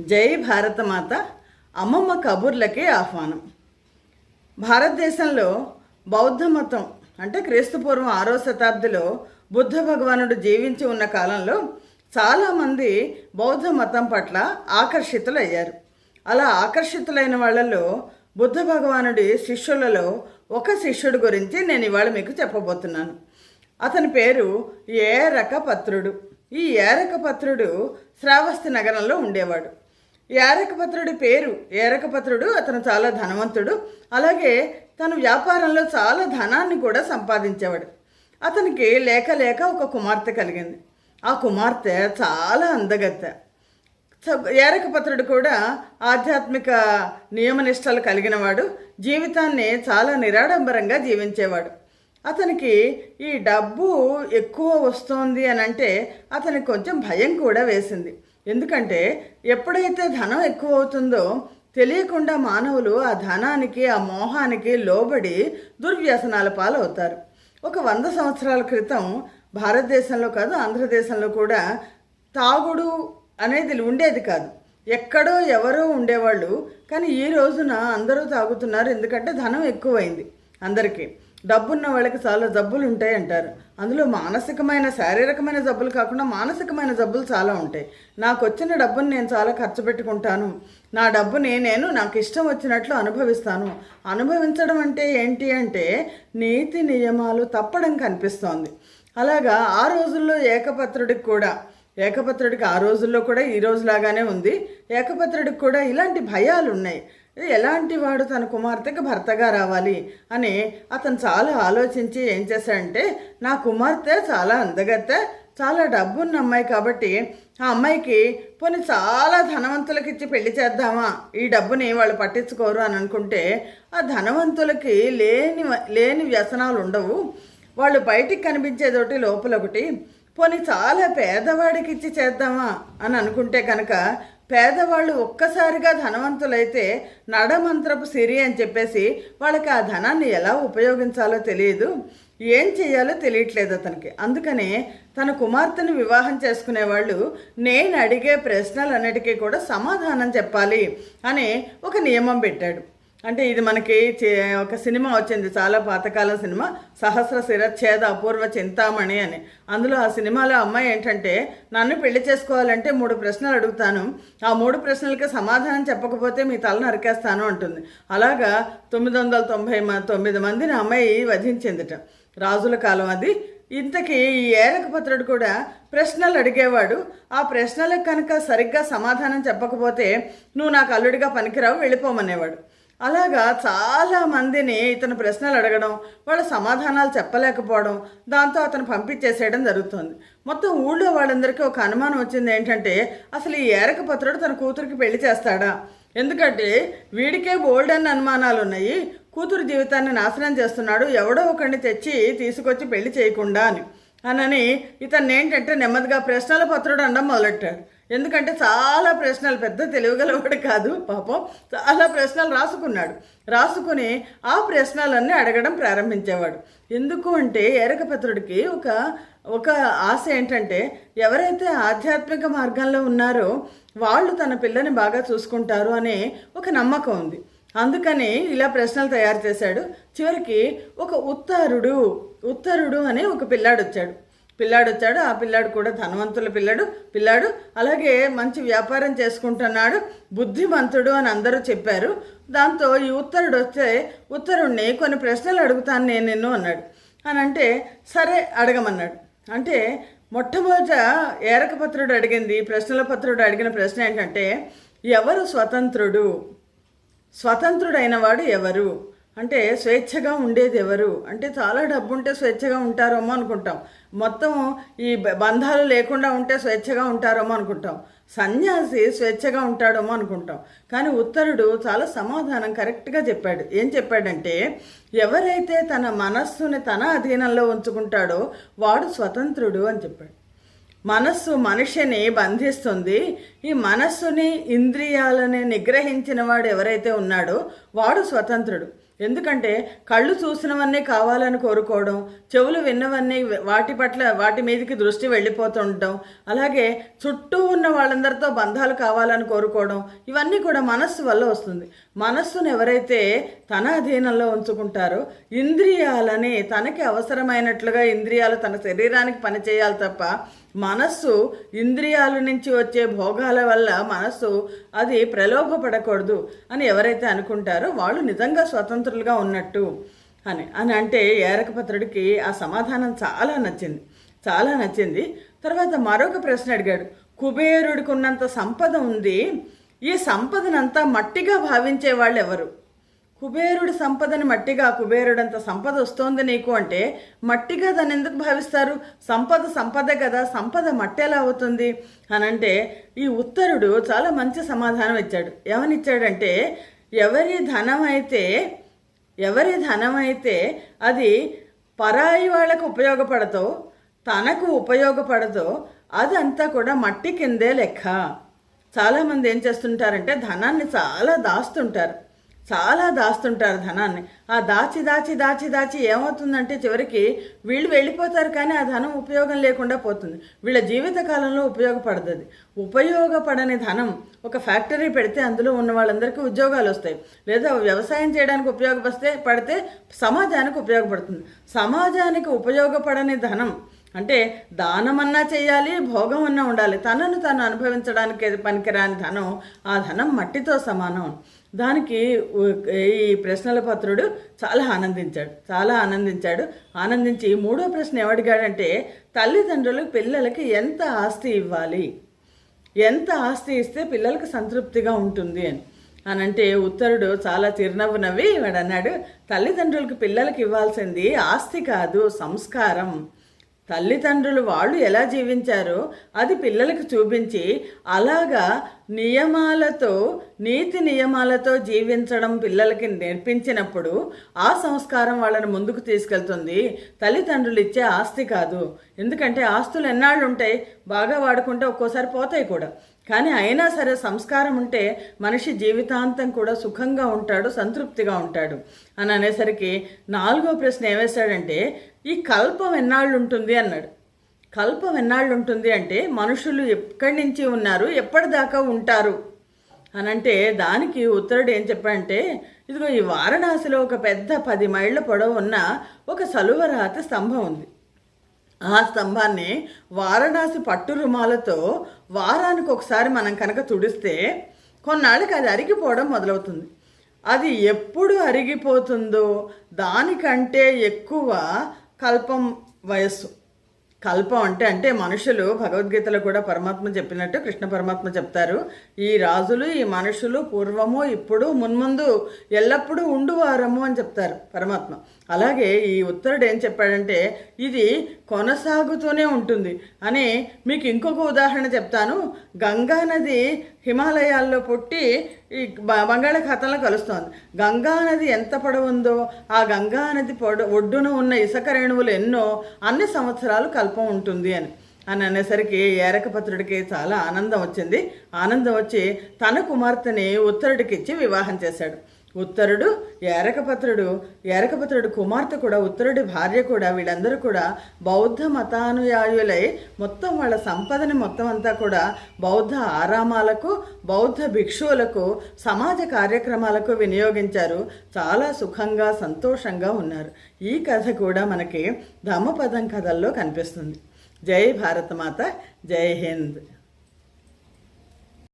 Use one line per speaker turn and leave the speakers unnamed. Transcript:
జై భారతమాత అమ్మమ్మ కబుర్లకి ఆహ్వానం. భారతదేశంలో బౌద్ధ మతం అంటే క్రీస్తుపూర్వం ఆరో శతాబ్దిలో బుద్ధ భగవానుడు జీవించి ఉన్న కాలంలో చాలామంది బౌద్ధ మతం పట్ల ఆకర్షితులయ్యారు. అలా ఆకర్షితులైన వాళ్ళలో బుద్ధ భగవానుడి శిష్యులలో ఒక శిష్యుడి గురించి నేను ఇవాళ మీకు చెప్పబోతున్నాను. అతని పేరు ఏరకపత్రుడు ఈ ఏరకపత్రుడు శ్రావస్తి నగరంలో ఉండేవాడు. ఏరకపత్రుడి పేరు. ఏరకపత్రుడు అతను చాలా ధనవంతుడు. అలాగే తన వ్యాపారంలో చాలా ధనాన్ని కూడా సంపాదించేవాడు. అతనికి లేక లేక ఒక కుమార్తె కలిగింది. ఆ కుమార్తె చాలా అందగత్తె. ఏరకపత్రుడు కూడా ఆధ్యాత్మిక నియమనిష్టలు కలిగినవాడు. జీవితాన్ని చాలా నిరాడంబరంగా జీవించేవాడు. అతనికి ఈ డబ్బు ఎక్కువ వస్తోంది అని అంటే అతనికి కొంచెం భయం కూడా వేసింది. ఎందుకంటే ఎప్పుడైతే ధనం ఎక్కువ అవుతుందో తెలియకుండా మానవులు ఆ ధనానికి ఆ మోహానికి లోబడి దుర్వ్యసనాల పాలవుతారు. ఒక వంద సంవత్సరాల క్రితం భారతదేశంలో కాదు ఆంధ్రదేశంలో కూడా తాగుడు అనేది ఉండేది కాదు. ఎక్కడో ఎవరో ఉండేవాళ్ళు కానీ ఈ రోజున అందరూ తాగుతున్నారు ఎందుకంటే ధనం ఎక్కువైంది అందరికీ. డబ్బున్న వాళ్ళకి చాలా జబ్బులు ఉంటాయి అంటారు. అందులో మానసికమైన శారీరకమైన జబ్బులు కాకుండా మానసికమైన జబ్బులు చాలా ఉంటాయి. నాకు వచ్చిన డబ్బుని నేను చాలా ఖర్చు పెట్టుకుంటాను. నా డబ్బుని నేను నాకు ఇష్టం వచ్చినట్లు అనుభవిస్తాను. అనుభవించడం అంటే ఏంటి అంటే నీతి నియమాలు తప్పడం కనిపిస్తోంది. అలాగా ఆ రోజుల్లో ఏకపత్రుడికి కూడా ఏకపత్రుడికి ఆ రోజుల్లో కూడా ఈ రోజులాగానే ఉంది. ఏకపత్రుడికి కూడా ఇలాంటి భయాలు ఉన్నాయి ఎలాంటి వాడు తన కుమార్తెకి భర్తగా రావాలి అని అతను చాలా ఆలోచించి ఏం చేశాడంటే నా కుమార్తె చాలా అందగత్తె చాలా డబ్బున్న అమ్మాయి కాబట్టి ఆ అమ్మాయికి పోనీ చాలా ధనవంతులకి ఇచ్చి పెళ్ళి చేద్దామా? ఈ డబ్బుని వాళ్ళు పట్టించుకోరు అని అనుకుంటే ఆ ధనవంతులకి లేని లేని వ్యసనాలు ఉండవు. వాళ్ళు బయటికి కనిపించేదోటి లోపల ఒకటి. పోనీ చాలా పేదవాడికి ఇచ్చి చేద్దామా? అని అనుకుంటే కనుక పేదవాళ్ళు ఒక్కసారిగా ధనవంతులైతే నడమంత్రపు సిరి అని చెప్పేసి వాళ్ళకి ఆ ధనాన్ని ఎలా ఉపయోగించాలో తెలియదు. ఏం చేయాలో తెలియట్లేదు అతనికి. అందుకనే తన కుమార్తెను వివాహం చేసుకునే వాళ్ళు నేను అడిగే ప్రశ్నలన్నిటికీ కూడా సమాధానం చెప్పాలి అని ఒక నియమం పెట్టాడు. అంటే ఇది మనకి చే- ఒక సినిమా వచ్చింది చాలా పాతకాలం సినిమా సహస్ర శిరచ్ఛేద అపూర్వ చింతామణి అని. అందులో ఆ సినిమాలో అమ్మాయి ఏంటంటే నన్ను పెళ్ళి చేసుకోవాలంటే మూడు ప్రశ్నలు అడుగుతాను. ఆ మూడు ప్రశ్నలకి సమాధానం చెప్పకపోతే మీ తల నరికేస్తాను అంటుంది. అలాగా తొమ్మిది వందల తొంభై మ- తొమ్మిది మందిని అమ్మాయి వధించిందిట. రాజుల కాలం అది. ఇంతకీ ఈ ఏరకపత్రుడు కూడా ప్రశ్నలు అడిగేవాడు. ఆ ప్రశ్నలకు కనుక సరిగ్గా సమాధానం చెప్పకపోతే నువ్వు నాకు అల్లుడిగా పనికిరావు వెళ్ళిపోమనేవాడు. అలాగా చాలా మందిని ఇతను ప్రశ్నలు అడగడం వాళ్ళ సమాధానాలు చెప్పలేకపోవడం దాంతో అతను పంపించేసేయడం జరుగుతుంది. మొత్తం ఊళ్ళో వాళ్ళందరికీ ఒక అనుమానం వచ్చింది ఏంటంటే అసలు ఈ ఏరకపత్రుడు తన కూతురికి పెళ్ళి చేస్తాడా? ఎందుకంటే వీడికే బోల్డ్ అన్న అనుమానాలు ఉన్నాయి. కూతురు జీవితాన్ని నాశనం చేస్తున్నాడు. ఎవడో ఒకరిని తెచ్చి తీసుకొచ్చి పెళ్ళి చేయకుండా అని. అనని ఇతన్ని ఏంటంటే నెమ్మదిగా ప్రశ్నల పత్రుడు అనడం మొదలెట్టాడు ఎందుకంటే చాలా ప్రశ్నలు పెద్ద తెలివిగలవాడు కాదు పాపం చాలా ప్రశ్నలు రాసుకున్నాడు. రాసుకుని ఆ ప్రశ్నలన్నీ అడగడం ప్రారంభించేవాడు. ఎందుకు అంటే ఏరకపత్రుడికి ఒక ఒక ఆశ ఏంటంటే ఎవరైతే ఆధ్యాత్మిక మార్గంలో ఉన్నారో వాళ్ళు తన పిల్లని బాగా చూసుకుంటారు అనే ఒక నమ్మకం ఉంది. అందుకని ఇలా ప్రశ్నలు తయారు చేశాడు. చివరికి ఒక ఉత్తారుడు ఉత్తరుడు అనే ఒక పిల్లాడు వచ్చాడు పిల్లాడు వచ్చాడు ఆ పిల్లాడు కూడా ధనవంతుల పిల్లాడు పిల్లాడు అలాగే మంచి వ్యాపారం చేసుకుంటున్నాడు బుద్ధిమంతుడు అని అందరూ చెప్పారు. దాంతో ఈ ఉత్తరుడు వస్తే ఉత్తరుణ్ణి కొన్ని ప్రశ్నలు అడుగుతాను నేను నిన్ను అన్నాడు. అని అంటే సరే అడగమన్నాడు. అంటే మొట్టమొదట ఏరకపత్రుడు అడిగింది ప్రశ్నల పత్రుడు అడిగిన ప్రశ్న ఏంటంటే ఎవరు స్వతంత్రుడు? స్వతంత్రుడైన వాడు ఎవరు? అంటే స్వేచ్ఛగా ఉండేది ఎవరు? అంటే చాలా డబ్బు ఉంటే స్వేచ్ఛగా ఉంటారేమో అనుకుంటాం. మొత్తం ఈ బంధాలు లేకుండా ఉంటే స్వేచ్ఛగా ఉంటారేమో అనుకుంటాం. సన్యాసి స్వేచ్ఛగా ఉంటాడేమో అనుకుంటాం. కానీ ఉత్తరుడు చాలా సమాధానం కరెక్ట్గా చెప్పాడు. ఏం చెప్పాడంటే ఎవరైతే తన మనస్సుని తన అధీనంలో ఉంచుకుంటాడో వాడు స్వతంత్రుడు అని చెప్పాడు. మనస్సు మనిషిని బంధిస్తుంది. ఈ మనస్సుని ఇంద్రియాలని నిగ్రహించిన వాడు ఎవరైతే ఉన్నాడో వాడు స్వతంత్రుడు. ఎందుకంటే కళ్ళు చూసినవన్నీ కావాలని కోరుకోవడం చెవులు విన్నవన్నీ వాటి పట్ల వాటి మీదకి దృష్టి వెళ్ళిపోతుండటం అలాగే చుట్టూ ఉన్న వాళ్ళందరితో బంధాలు కావాలని కోరుకోవడం ఇవన్నీ కూడా మనస్సు వల్ల వస్తుంది. మనస్సును ఎవరైతే తన అధీనంలో ఉంచుకుంటారో ఇంద్రియాలని తనకి అవసరమైనట్లుగా ఇంద్రియాలు తన శరీరానికి పనిచేయాలి తప్ప మనస్సు ఇంద్రియాల నుంచి వచ్చే భోగాల వల్ల మనస్సు అది ప్రలోభపడకూడదు అని ఎవరైతే అనుకుంటారో వాళ్ళు నిజంగా స్వతంత్రులుగా ఉన్నట్టు అని. అని అంటే ఏరకపత్రుడికి ఆ సమాధానం చాలా నచ్చింది. చాలా నచ్చింది. తర్వాత మరొక ప్రశ్న అడిగాడు. కుబేరుడికి ఉన్నంత సంపద ఉంది. ఈ సంపదనంతా మట్టిగా భావించే వాళ్ళు ఎవరు కుబేరుడి సంపదని మట్టిగా కుబేరుడంత సంపద వస్తోంది నీకు అంటే మట్టిగా దాన్ని ఎందుకు భావిస్తారు? సంపద సంపద కదా సంపద మట్టి ఎలా అవుతుంది? అని అంటే ఈ ఉత్తరుడు చాలా మంచి సమాధానం ఇచ్చాడు. ఏమనిచ్చాడంటే ఎవరి ధనం అయితే ఎవరి ధనం అయితే అది పరాయి వాళ్ళకు ఉపయోగపడతో తనకు ఉపయోగపడదో అదంతా కూడా మట్టి కిందే లెక్క. చాలామంది ఏం చేస్తుంటారంటే ధనాన్ని చాలా దాస్తుంటారు. చాలా దాస్తుంటారు ధనాన్ని. ఆ దాచి దాచి దాచి దాచి ఏమవుతుందంటే చివరికి వీళ్ళు వెళ్ళిపోతారు కానీ ఆ ధనం ఉపయోగం లేకుండా పోతుంది. వీళ్ళ జీవితకాలంలో ఉపయోగపడుతుంది ఉపయోగపడదు ఉపయోగపడని ధనం ఒక ఫ్యాక్టరీ పెడితే అందులో ఉన్న వాళ్ళందరికీ ఉద్యోగాలు వస్తాయి. లేదా వ్యవసాయం చేయడానికి ఉపయోగపడితే పడితే సమాజానికి ఉపయోగపడుతుంది. సమాజానికి ఉపయోగపడని ధనం అంటే దానమన్నా చేయాలి భోగం అన్నా ఉండాలి. తనను తను అనుభవించడానికి పనికిరాని ధనం ఆ ధనం మట్టితో సమానం. దానికి ఈ ప్రశ్నల పత్రుడు చాలా ఆనందించాడు చాలా ఆనందించాడు. ఆనందించి మూడో ప్రశ్న ఏమడిగాడంటే తల్లిదండ్రులు పిల్లలకి ఎంత ఆస్తి ఇవ్వాలి? ఎంత ఆస్తి ఇస్తే పిల్లలకు సంతృప్తిగా ఉంటుంది అని. అని అంటే ఉత్తరుడు చాలా చిరునవ్వు నవ్వి వాడు అన్నాడు తల్లిదండ్రులకు పిల్లలకి ఇవ్వాల్సింది ఆస్తి కాదు సంస్కారం. తల్లిదండ్రులు వాళ్ళు ఎలా జీవించారో అది పిల్లలకు చూపించి అలాగా నియమాలతో నీతి నియమాలతో జీవించడం పిల్లలకి నేర్పించినప్పుడు ఆ సంస్కారం వాళ్ళని ముందుకు తీసుకెళ్తుంది. తల్లిదండ్రులు ఇచ్చే ఆస్తి కాదు. ఎందుకంటే ఆస్తులు ఎన్నాళ్ళు ఉంటాయి బాగా వాడుకుంటే ఒక్కోసారి పోతాయి కూడా. కానీ అయినా సరే సంస్కారం ఉంటే మనిషి జీవితాంతం కూడా సుఖంగా ఉంటాడు సంతృప్తిగా ఉంటాడు. అని అనేసరికి నాలుగో ప్రశ్న ఏమేశాడంటే ఈ కల్పం ఎన్నాళ్ళు ఉంటుంది అన్నాడు. కల్పం ఎన్నాళ్ళు ఉంటుంది అంటే మనుషులు ఎక్కడి నుంచి ఉన్నారు ఎప్పటిదాకా ఉంటారు? అని అంటే దానికి ఉత్తరుడు ఏం చెప్పాడంటే ఇదిగో ఈ వారణాసిలో ఒక పెద్ద పది మైళ్ళ పొడవు ఉన్న ఒక సలువరాతి స్తంభం ఉంది. ఆ స్తంభాన్ని వారణాసి పట్టు రుమాలతో వారానికి ఒకసారి మనం కనుక తుడిస్తే కొన్నాళ్ళకి అది అరిగిపోవడం మొదలవుతుంది. అది ఎప్పుడు అరిగిపోతుందో దానికంటే ఎక్కువ కల్పం వయస్సు. కల్పం అంటే అంటే మనుషులు భగవద్గీతలో కూడా పరమాత్మ చెప్పినట్టు కృష్ణ పరమాత్మ చెప్తారు. ఈ రాజులు ఈ మనుషులు పూర్వము ఇప్పుడు మున్ముందు ఎల్లప్పుడూ ఉండువారము అని చెప్తారు పరమాత్మ. అలాగే ఈ ఉత్తరుడు ఏం చెప్పాడంటే ఇది కొనసాగుతూనే ఉంటుంది అని మీకు ఇంకొక ఉదాహరణ చెప్తాను. గంగా నది హిమాలయాల్లో పుట్టి ఈ బంగాళాఖాతంలో కలుస్తోంది. గంగా నది ఎంత పొడవుందో ఆ గంగా నది పొడ ఒడ్డున ఉన్న ఇసుక రేణువులు ఎన్నో అన్ని సంవత్సరాలు కల్పం ఉంటుంది అని. అని అనేసరికి ఏరకపత్రుడికి చాలా ఆనందం వచ్చింది. ఆనందం వచ్చి తన కుమార్తెని ఉత్తరుడికి ఇచ్చి వివాహం చేశాడు. ఉత్తరుడు ఏరకపత్రుడు. ఏరకపత్రుడు కుమార్తె కూడా ఉత్తరుడి భార్య కూడా వీళ్ళందరూ కూడా బౌద్ధ మతానుయాయులై మొత్తం వాళ్ళ సంపదని మొత్తం అంతా కూడా బౌద్ధ ఆరామాలకు బౌద్ధ భిక్షువులకు సమాజ కార్యక్రమాలకు వినియోగించారు. చాలా సుఖంగా సంతోషంగా ఉన్నారు. ఈ కథ కూడా మనకి ధమ్మపదం కథల్లో కనిపిస్తుంది. జై భారతమాత జై హింద్.